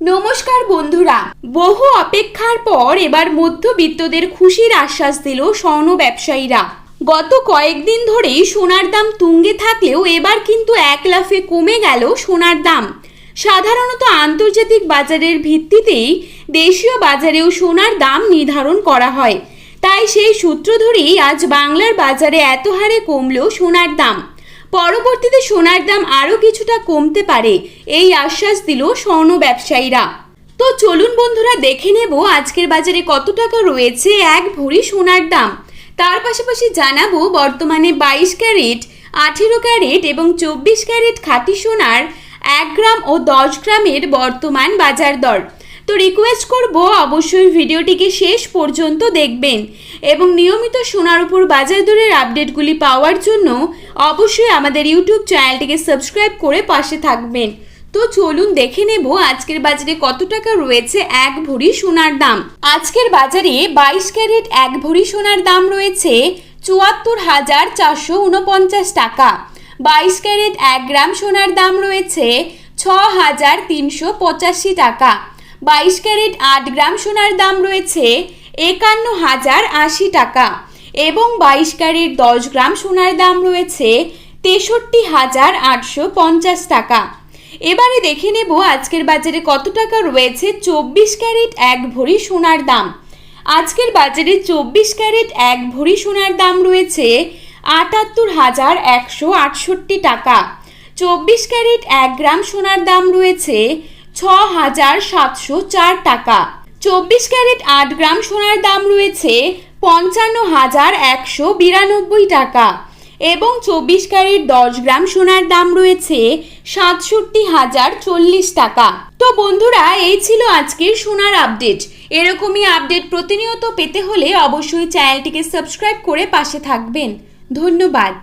নমস্কার বন্ধুরা। বহু অপেক্ষার পর এবার মধ্যবিত্তদের খুশির আশ্বাস দিল স্বর্ণ ব্যবসায়ীরা। গত কয়েকদিন ধরেই সোনার দাম তুঙ্গে থাকলেও এবার কিন্তু এক লাফে কমে গেল সোনার দাম। সাধারণত আন্তর্জাতিক বাজারের ভিত্তিতেই দেশীয় বাজারেও সোনার দাম নির্ধারণ করা হয়। তাই সেই সূত্র ধরেই আজ বাংলার বাজারে এত হারে কমলো সোনার দাম। পরবর্তীতে সোনার দাম আরও কিছুটা কমতে পারে, এই আশ্বাস দিল স্বর্ণ ব্যবসায়ীরা। তো চলুন বন্ধুরা, দেখে নেব আজকের বাজারে কত টাকা রয়েছে এক ভরি সোনার দাম। তার পাশাপাশি জানাব বর্তমানে বাইশ ক্যারেট, আঠেরো ক্যারেট এবং চব্বিশ ক্যারেট খাঁটি সোনার এক গ্রাম ও দশ গ্রামের বর্তমান বাজার দর। তো রিকোয়েস্ট করব অবশ্যই ভিডিওটিকে শেষ পর্যন্ত দেখবেন এবং নিয়মিত সোনার উপর বাজার দরের আপডেটগুলি পাওয়ার জন্য অবশ্যই আমাদের ইউটিউব চ্যানেলটিকে সাবস্ক্রাইব করে পাশে থাকবেন। তো চলুন দেখে নেব আজকের বাজারে কত টাকা রয়েছে এক ভরি সোনার দাম। আজকের বাজারে বাইশ ক্যারেট এক ভরি সোনার দাম রয়েছে চুয়াত্তর হাজার চারশো উনপঞ্চাশ টাকা। বাইশ ক্যারেট এক গ্রাম সোনার দাম রয়েছে ছ হাজার তিনশো পঁচাশি টাকা। বাইশ ক্যারেট আট গ্রাম সোনার দাম রয়েছে একান্ন হাজার আশি টাকা এবং বাইশ ক্যারেট দশ গ্রাম সোনার দাম রয়েছে তেষট্টি হাজার আটশো পঞ্চাশ টাকা। এবারে দেখে নেব আজকের বাজারে কত টাকা রয়েছে চব্বিশ ক্যারেট এক ভরি সোনার দাম। আজকের বাজারে চব্বিশ ক্যারেট এক ভরি সোনার দাম রয়েছে আটাত্তর হাজার একশো আটষট্টি টাকা। চব্বিশ ক্যারেট এক গ্রাম সোনার দাম রয়েছে ছ হাজার সাতশো চার টাকা। চব্বিশ ক্যারেট আট গ্রাম সোনার দাম রয়েছে পঞ্চান্ন হাজার একশো বিরানব্বই টাকা এবং চব্বিশ ক্যারেট দশ গ্রাম সোনার দাম রয়েছে সাতষট্টি হাজার চল্লিশ টাকা। তো বন্ধুরা, এই ছিল আজকের সোনার আপডেট। এরকমই আপডেট প্রতিনিয়ত পেতে হলে অবশ্যই চ্যানেলটিকে সাবস্ক্রাইব করে পাশে থাকবেন। ধন্যবাদ।